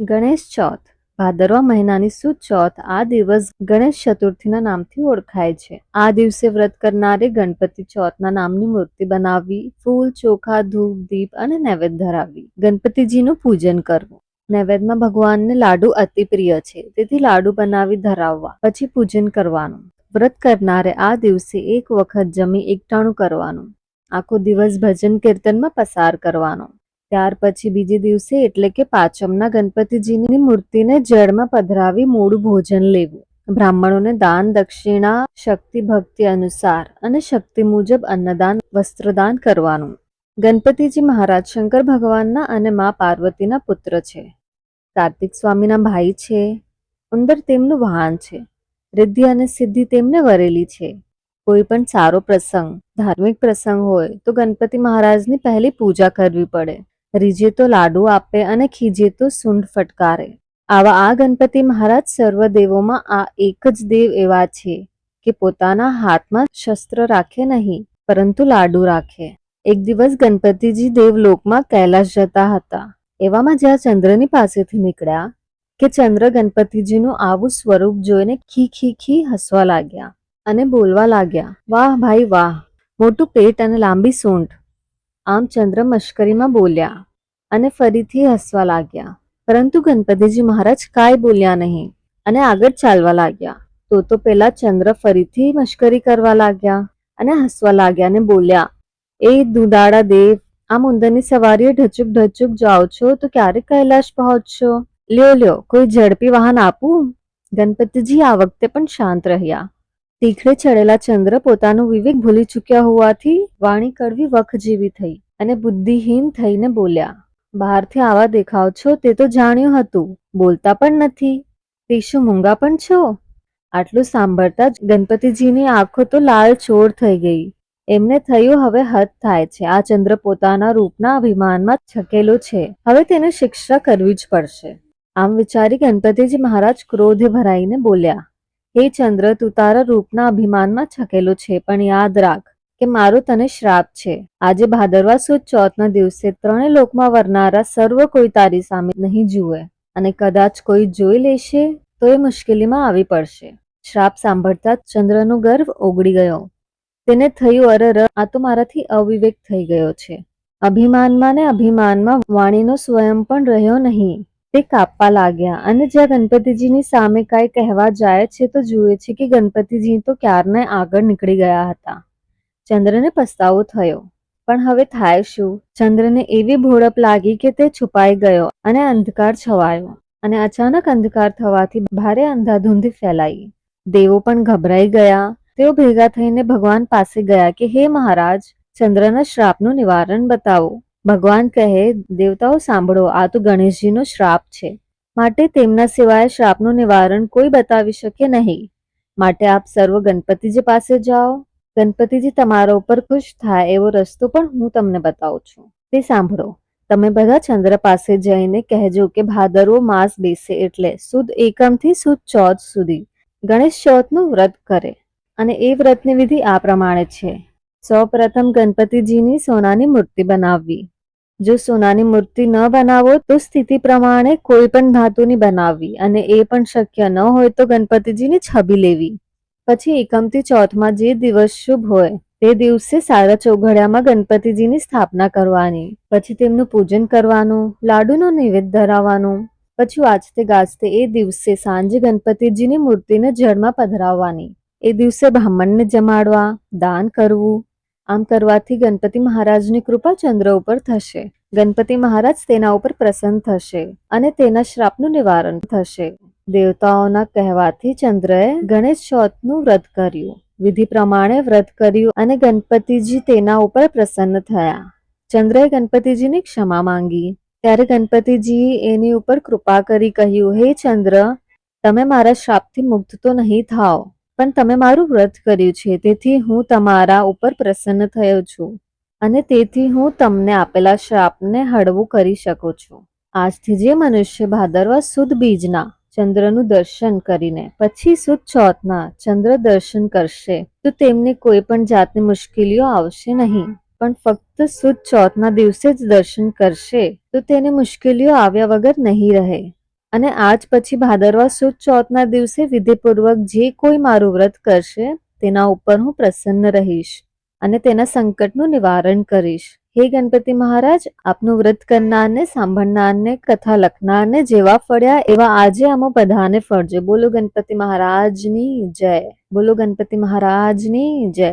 ગણેશ ચોથ. ભાદરવા મહિનાની સુદ ચોથ આ દિવસ ગણેશ ચતુર્થીના નામથી ઓળખાય છે. આ દિવસે વ્રત કરનારે ગણપતિ ચોથના નામની મૂર્તિ બનાવવી, ફૂલ, ચોખા, ધૂપ, દીપ અને નૈવેદ્ય ધરાવવી. ગણપતિજીનું પૂજન કરવું. નૈવેદ્યમાં ભગવાનને લાડુ અતિ પ્રિય છે. તેથી લાડુ બનાવી ધરાવવા, પછી પૂજન કરવાનું. વ્રત કરનારે આ દિવસે એક વખત જમી એકટાણું કરવાનું. આખો દિવસ ભજન કીર્તનમાં પસાર કરવાનો. ત્યાર પછી બીજે દિવસે એટલે કે પાંચમના ગણપતિજીની મૂર્તિને જળમાં પધરાવી મૂળું ભોજન લેવું. બ્રાહ્મણોને દાન દક્ષિણા, શક્તિ ભક્તિ અનુસાર અને શક્તિ મુજબ અન્નદાન, વસ્ત્રદાન કરવાનું. ગણપતિજી મહારાજ શંકર ભગવાનના અને મા પાર્વતીના પુત્ર છે. કાર્તિક સ્વામીના ભાઈ છે. ઉંદર તેમનું વાહન છે. રિદ્ધિ અને સિદ્ધિ તેમને વરેલી છે. કોઈ પણ સારો પ્રસંગ, ધાર્મિક પ્રસંગ હોય તો ગણપતિ મહારાજની પહેલી પૂજા કરવી પડે. રીજે તો લાડુ આપે અને ખીજે તો સૂંઢ ફટકારે. આવા આ ગણપતિ મહારાજ સર્વ દેવોમાં આ એક જ દેવ એવા છે કે પોતાના હાથમાં શસ્ત્ર રાખે નહીં, પરંતુ લાડુ રાખે. એક દિવસ ગણપતિજી દેવલોકમાં કૈલાશ જતા હતા. એવામાં જ્યાં ચંદ્રની પાસેથી નીકળ્યા કે ચંદ્ર ગણપતિજીનું આવું સ્વરૂપ જોઈને ખી ખી ખી હસવા લાગ્યા અને બોલવા લાગ્યા, વાહ ભાઈ વાહ, મોટું પેટ અને લાંબી સૂંઢ. આમ ચંદ્ર મશ્કરીમાં બોલ્યા અને ફરીથી હસવા લાગ્યા. પરંતુ ગણપતિજી મહારાજ કાંઈ બોલ્યા નહીં અને આગળ ચાલવા લાગ્યા. તો તો પેલા ચંદ્ર ફરીથી મશ્કરી કરવા લાગ્યા અને હસવા લાગ્યા અને બોલ્યા, એ દુદાળા દેવ આમ ઉંદરની સવારીએ ઢચુક ઢચુક જાઓ છો તો ક્યારે કૈલાશ પહોંચશો? લ્યો લ્યો, કોઈ ઝડપી વાહન આપું? ગણપતિજી આ વખતે પણ શાંત રહ્યા. તીખડે ચડેલા ચંદ્ર પોતાનું વિવેક ભૂલી ચૂક્યા હોવાથી વાણી કડવી વખ જેવી થઈ અને બુદ્ધિહીન થઈને બોલ્યા, બહારથી આવા દેખાવ છો તે તો જાણ્યું હતું, બોલતા પણ નથી. તે શું મૂંગા પણ છો? આટલું સાંભળતા જ ગણપતિજીની આંખો તો લાલ ચોર થઈ ગઈ. એમને થયું હવે હદ થાય છે. આ ચંદ્ર પોતાના રૂપના અભિમાનમાં છકેલો છે. હવે તેને શિક્ષા કરવી જ પડશે. આમ વિચારી ગણપતિજી મહારાજ ક્રોધે ભરાઈને બોલ્યા હે ચંદ્ર, તું તારા રૂપના અભિમાનમાં છકેલો છે, પણ યાદ રાખ કે મારો તને શ્રાપ છે. આજે ભાદરવા સુદ ચોથના દિવસે ત્રણે લોકમાં વરનારા સર્વ કોઈ તારી સામે નહીં જુએ અને કદાચ કોઈ જોઈ લેશે તો એ મુશ્કેલીમાં આવી પડશે. શ્રાપ સાંભળતા ચંદ્રનો ગર્વ ઓગળી ગયો. તેને થયું અરર, આ તો મારાથી અવિવેક થઈ ગયો છે. અભિમાનમાં ને અભિમાનમાં વાણીનો સ્વયં પણ રહ્યો નહીં. તે કાપવા લાગ્યા. અને જ્યાં ગણપતિજીની સામે કાંઈ કહેવા જાય છે તો જુએ છે કે ગણપતિજી તો ક્યારને આગળ નીકળી ગયા હતા. ચંદ્રને પસ્તાવો થયો. પણ હવે થાય શું? ચંદ્રને એવી ભોળપ લાગી કે તે છુપાઈ ગયો અને અંધકાર છવાયો. અને અચાનક અંધકાર થવાથી ભારે અંધાધૂંધી ફેલાઈ. દેવો પણ ગભરાઈ ગયા. તેઓ ભેગા થઈને ભગવાન પાસે ગયા કે, હે મહારાજ, ચંદ્રના શ્રાપનું નિવારણ બતાવો. ભગવાન કહે, દેવતાઓ, સાંભળો, આ તો ગણેશજીનો શ્રાપ છે. માટે તેમના સિવાય શ્રાપનું નિવારણ કોઈ બતાવી શકે નહીં. માટે આપ સર્વ ગણપતિજી પાસે જાઓ. ગણપતિજી તમારા ઉપર ખુશ થાય એવો રસ્તો પણ હું તમને બતાવું છું. તે સાંભળો. તમે બધા ચંદ્ર પાસે જઈને કહેજો કે ભાદરવો માસ બેસે એટલે સુદ એકમથી સુદ ચોથ સુધી ગણેશ ચોથનું વ્રત કરે. અને એ વ્રતની વિધિ આ પ્રમાણે છે. સૌ પ્રથમ ગણપતિજીની સોનાની મૂર્તિ બનાવવી. જો સોનાની મૂર્તિ ન બનાવો તો સ્થિતિ પ્રમાણે કોઈ પણ ધાતુની બનાવવી અને એ પણ શક્ય ન હોય તો ગણપતિજીની છબી લેવી. પછી એકમથી ચોથમાં જે દિવસ શુભ હોય તે દિવસે સારા ચોઘડિયામાં ગણપતિજીની સ્થાપના કરવાની. પછી તેમનું પૂજન કરવાનું, લાડુનો નૈવેદ્ય ધરાવવાનું. પછી વાંચતે ગાજતે એ દિવસે સાંજે ગણપતિજીની મૂર્તિને જળમાં પધરાવવાની. એ દિવસે બ્રાહ્મણને જમાડવા, દાન કરવું આમ કરવાથી ગણપતિ મહારાજની કૃપા ચંદ્ર ઉપર થશે. ગણપતિ મહારાજ તેના ઉપર પ્રસન્ન થશે અને તેના શ્રાપનું નિવારણ થશે. દેવતાઓના કહેવાથી ચંદ્રએ ગણેશ ચોથનું વ્રત કર્યું. વિધિ પ્રમાણે વ્રત કર્યું અને ગણપતિજી તેના ઉપર પ્રસન્ન થયા. ચંદ્રએ ગણપતિજીની ક્ષમા માંગી. ત્યારે ગણપતિજી એની ઉપર કૃપા કરી કહ્યું, હે ચંદ્ર, તમે મારા શ્રાપથી મુક્ત તો નહીં થાઓ. પણ તમે મારું વ્રત કર્યું છે, તેથી હું તમારા ઉપર પ્રસન્ન થયો છું અને તેથી હું તમને આપેલા શ્રાપને હળવું કરી શકું છું. આજથી જે મનુષ્ય ભાદરવા સુદ બીજના ચંદ્રનું દર્શન કરીને, પછી સુદ ચોથના ચંદ્ર દર્શન કરશે, તો તેમને કોઈ પણ જાતની મુશ્કેલીઓ આવશે નહીં. પણ ફક્ત સુદ ચોથના દિવસે જ દર્શન કરશે, તો તેને મુશ્કેલીઓ આવ્યા વગર નહીં રહે. અને આજ પછી ભાદરવા સુદ ચોથના દિવસે વિધિપૂર્વક જે કોઈ મારું વ્રત કરશે, તેના ઉપર હું પ્રસન્ન રહીશ અને તેના સંકટનું નિવારણ કરીશ. હે ગણપતિ મહારાજ, આપનું વ્રત કરનારને, સાંભળનારને, કથા લખનારને જેવા ફળ્યા, એવા આજે આમો બધાને ફળજો. બોલો ગણપતિ મહારાજની જય. બોલો ગણપતિ મહારાજની જય.